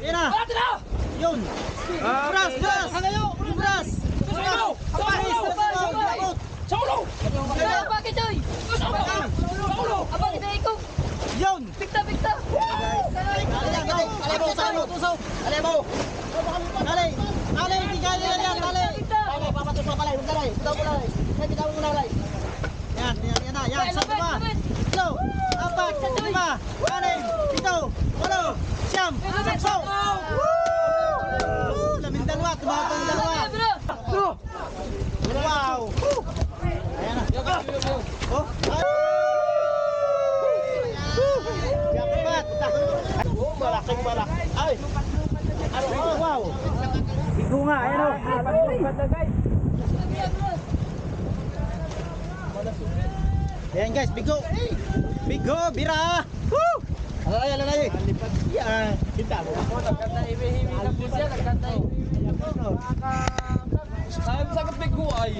Yan na. Na! Yun. Bras, bras. Halayo. Bras. Susulo! Paparis. Susulo! Sa ulo! Kaya bakit Joy? Sa ulo! Sa ulo! Abang ito ikaw. Yun. Alay mo, alay mo, tusaw. Alay mo. Alay. Alay, hindi kaya yan yan, alay. Alay, papatusaw ka alay, huwag alay. Bitaw mo alay. Ay, bitaw mo na alay. Yan, yan, yan na, yan. Sa diba? Ito, apat, lima, walo, siyam, samso. Woo! Laming dalawa, tumapang dalawa. Wow. Ayan na. Oh. Jackpot. Malaking malaki. Ay. Oh, wow. Bigo nga, ayan oh. Ayan guys, bigo. Bigo, bira. Woo! Alay, alay, alay. Yan. Kita mo. Saan sa kapig ko ay?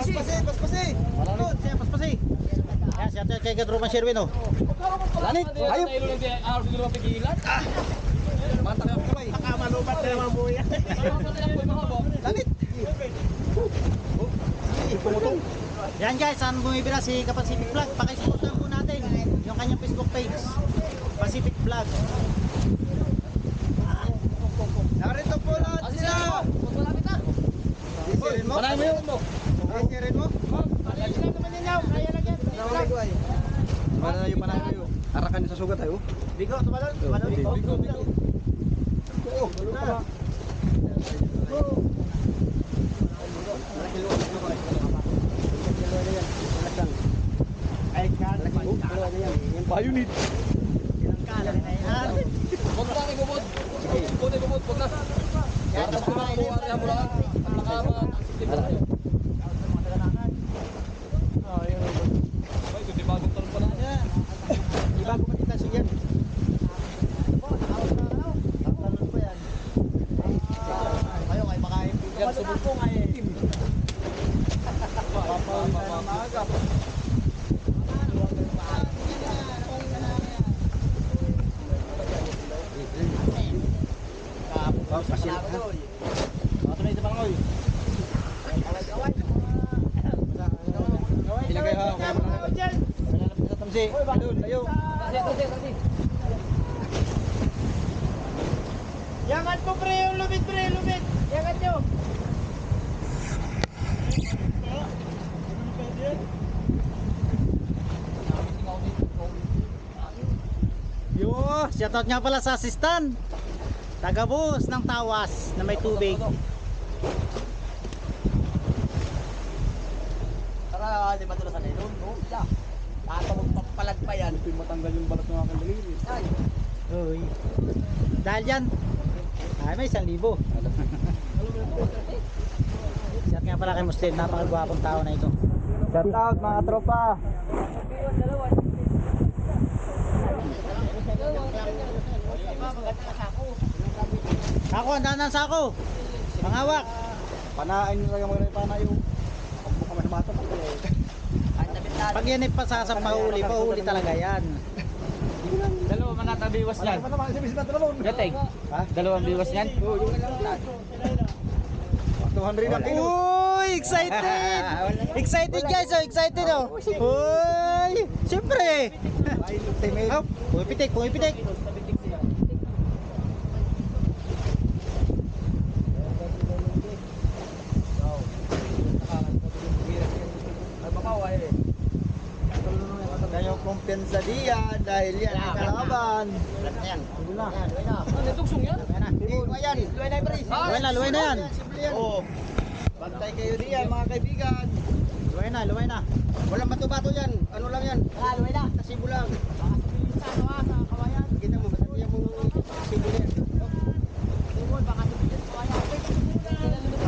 Paspasi, paspasi. Doon, siya paspasi. Yan, siya tayo kay Gadro Sherwin oh. Lanit, ayop. Lang araw din lang pigilan. Mata ka kamay. Nakamalupat na naman yan. Lanit. Pumutong. Yan guys, saan bumibira si Pacific Vlog? Pakisuportahan po natin yung kanyang Facebook page. Pacific Vlog. Narito po lahat sila. Sisirin mo? Marami yun mo. Sisirin mo? Ayun lang naman yaw. Kaya lang yan. Mana na yung panay kayo? Arakan sa sugat tayo. Bigo, tumalon. Tumalon. Bigo, Bigo, bigo. Na. Payunit. Ilang kalat na yan. Huwag na kayo bubod. Huwag na bubod, huwag na. Yan, Para sa mga buwari mo lang. Ang nakama, ang siklim na kayo. Ay, kundi bagong talong pa na. Yan. Di bago matitas yan. Tatalon pa yan. Kayo, kayo makain. Yan, subok po ngayon. Maaga. Wow, pasil. Bato na ito bang oy. Ilagay ha. Okay mo na. Malalapit sa tamsi. Ayun, ayun. Kasi, kasi, kasi. Yangat mo pre, yung lumit pre, lumit. Yangat nyo. Yo, shoutout nga pala sa assistant. Tagabus ng tawas na may tubig. Yan. Ito yung matanggal yung balat ng aking daliri. Ay. Uy. Dahil yan, ay may isang libo. Shout nga pala kay Muslim, napakagwapong tao na ito. Shout out mga tropa. Ako, handa na sa ako. Pangawak. Panain nyo lang mga panay yung. Huwag mo kami mata pa. Pag yan ay pasasap mahuli, pahuli talaga yan. Dalawa man natabiwas Wala naman naman sa bisita talon. Gateng. Ha? Dalawang biwas niyan. Oo, yung lang. 200 ang kilo. Uy, excited! Excited guys, oh, excited oh. Uy, siyempre. Oh, pumipitik, pumipitik. Ay, papaway eh. Kumpiyansa diyan dahil yan ang kalaban. Yan. Ano, tugsong yan? Na. Luway na pre. Luway na, luway na yan. Oo. Bantay kayo diyan mga kaibigan. Luway na, luway na. Walang bato-bato yan. Ano lang yan? Ah, luway na. Kasibo lang. Sa kawayan. Kita mo, matati yung mga kasibo na yan. Baka tumigil sa kawayan.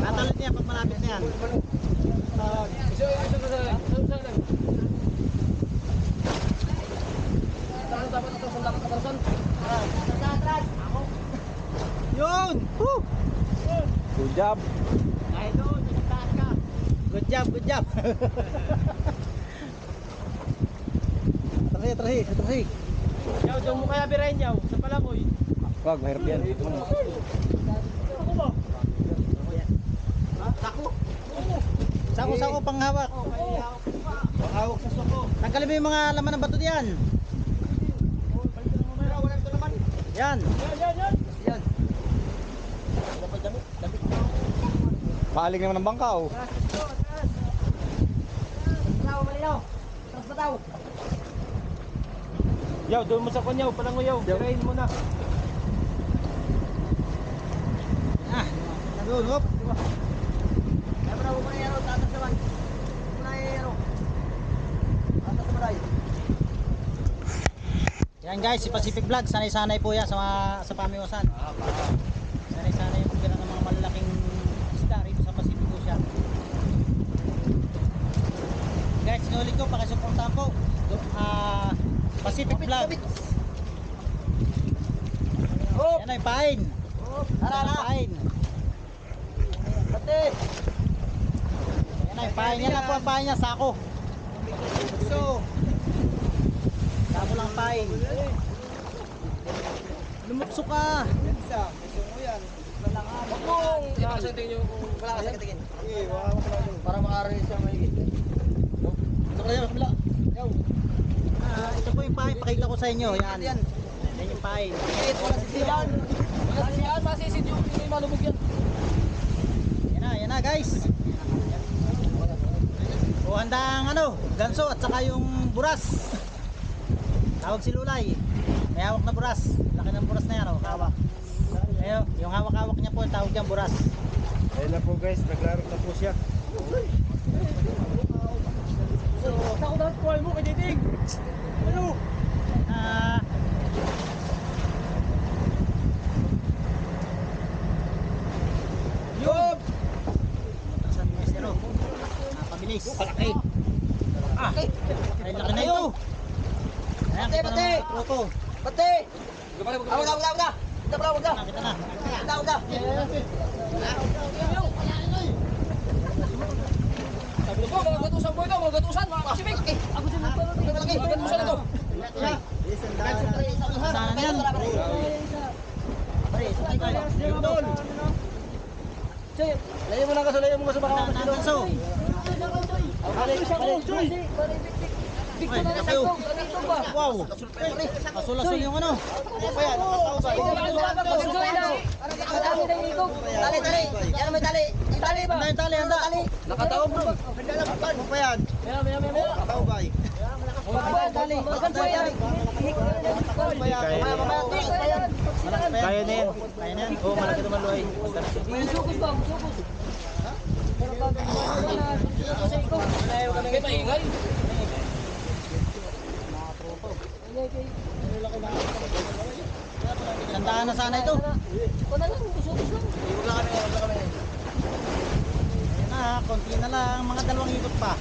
Tatalon niya pag malapit na yan isa, isa, isa. Saan dapat ito sa lakot katarsan? Yun! Woo! Job. Good job, good job. Atrahi, atrahi, atrahi. Yaw, diyan mo kaya birahin yaw. Sa palamoy. Wag, mahirap yan. Sako. Sako, sako, panghawak. Hawak sa suko. Tanggalin mo yung mga laman ng bato diyan. Yan. Yan, yan, yan. Paaling naman ng bangka oh. Yaw, doon mo sa kanyaw. Palangoy yaw. Birahin mo na. Ah, nandun, hop. Yan guys, si Pacific Vlog, sanay-sanay po yan sa, mga, sa pamiwasan. Sanay-sanay yung pagbira ng mga malalaking isda rito sa Pacific Ocean. Guys, sinulit ko, pakisuportahan po. Do- ah, Pacific Vlog. Yan ay pain. Yan ay pain. Yan ay pain. Yan lang po ang pain niya, sako. So, sako lang pain. Lumukso ka. Huwag mong ipakasating nyo kung wala ka sakitingin. Para makarinig siya maigit. Ito kayo, kabila. Yaw. Ah, ito po yung pain. Pakita ko sa inyo. Yan. Yan yung pain. Wala sisiyan. Wala sisiyan. Masisid yung hindi malubog yan. Yan na, yan na guys. O handa ang ano, ganso at saka yung buras. Tawag si Lulay. May hawak na buras. Laki ng buras na yan, oh, hawak. Ayun, yung hawak-hawak niya po, tawag niyang buras. Ayun na po guys, naglaro na po siya. So, ako dapat kuhay mo kay Diting. Ano? Ah, Yun! Tasan mo zero. Napabilis. Palaki. Ah, ay laki na ito. Ayan, kita na mga tropo. Pati! Ah, wala, wala, wala! Wala, wala, wala! Kita na. Wala, wala! Sabi ko, mga gatusan po ito, mga gatusan, mga kasibik! Ako din ang palagi! Mga gatusan ito! Sana na yan. Pare, sakay tayo. Doon. Layo mo lang kasi, layo mo kasi baka Ang ganso. Balik, balik, Joy! Ay, kasayo. Wow. Kasul-asul yung ano. Tali, tali! Yan may tali! May tali ba? Yung tali, handa. Nakataob bro! Ano pa yan? Maya, maya, maya! Nakataw ba? Tali! Magkanso yan! Kaya na yan. Kaya na yan. Oo, malaki naman luay. Kaya maingay! Tandaan na sana ito. Ayan na, konti na lang. Mga dalawang ikot pa.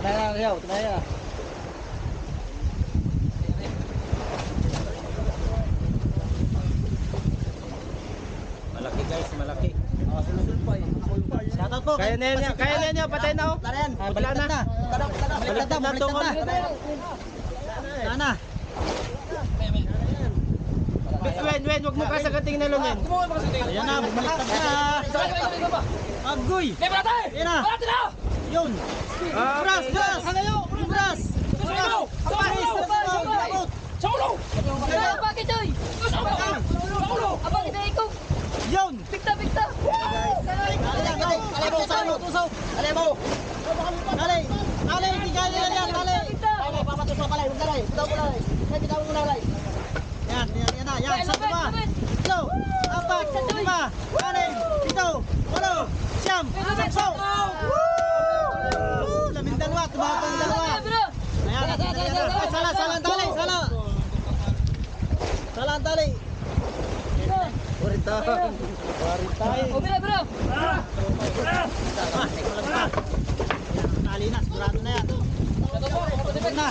Tumaya na, yaw, tumaya na. Malaki guys, malaki. Shoutout po. Kaya na yan, kaya na yan, patay na oh. Tara yan. Ah, Wala Baliktad na. Baliktad na, baliktad na. Wala na. Wen, wen, wag mo kasagating na lunyan. Ayan na, bumaliktad na. Agoy! Ayan na. Yun. Ah, Buras, buras! Yung buras! Buras! Paris! Abot! Bakit, Joy? Abang ito ikaw. Yun! Pikta, pikta. Dali lang, dali! Dali mo, dali mo, tusaw! Dali mo! Dali! Dali, hindi kaya yan yan, dali! Dali, papatos pa pala, huwag dali! Bitaw mo dali! Yan, bitaw mo dali! Yan, yan, yan na, yan, sa diba? Ito, apat, lima, anim, ito, walo, siyam, sampo! Woo! Laming dalawa, tumawag ang dalawa! Ayan, ay, sala, sala ang tali, sala! Sala ang Waritan. Waritan. O, bila, bro. Bra! Bra! Tali na, sigurado na yan. Na.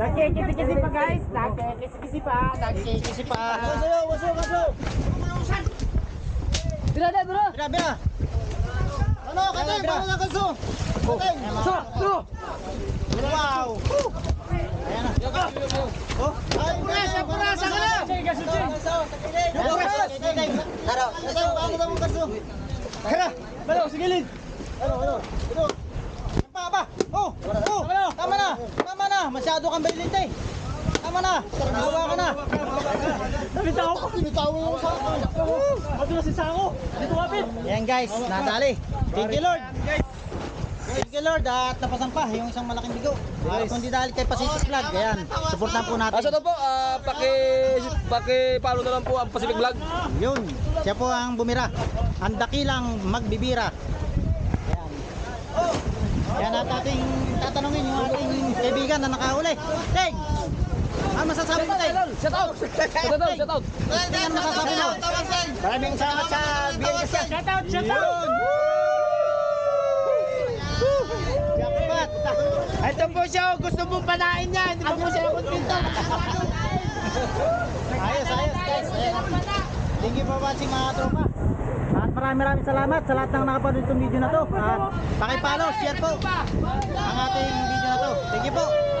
Nagkikisi-kisi pa guys, nagkikisi-kisi pa, nagkikisi pa. Kaso, kaso, kaso. Bila, bila, bila. Bila, bila. Ano, katay, paano na kaso? Katay. So, so. Wow. Ayan na. Oh, ay, kurasa, kurasa ka na. Yung kurasa. Tara, kaso, paano na mo kaso? Tara, balo, sa gilid. Ano, ano, ano. Pa, pa. Oh, oh, tama na, tama na. Masyado kang bailit eh. Tama na, nakuha ka na. Nabitaw ko. Nabitaw mo sa akin. Ba't na si Sako? Dito kapit. Yan guys, nadali. Thank you Lord. Thank you Lord at napasampa yung isang malaking bigo. Uh, kung di dahil kay Pacific Vlog, ayan, supportan po natin. Ah, so ito po, ah, paki, paki follow na lang po ang Pacific Vlog. Yun, siya po ang bumira. Ang dakilang magbibira. Yan. Yan at ating tatanungin yung ating kaibigan na nakahuli. Teng! Ano masasabi mo, Teng? Shout out! Shout out! Shout out! Teng, ano masasabi mo? Maraming salamat sa kasi. Shout out! Shout out! Ito po siya. Gusto mong panain niya. Hindi pa po siya kontento. Ayos, ayos guys. Thank you for watching mga tropa. At maraming maraming salamat sa lahat ng nakapanood itong video na to. At pakipalo, share po ang ating video na to. Thank you po.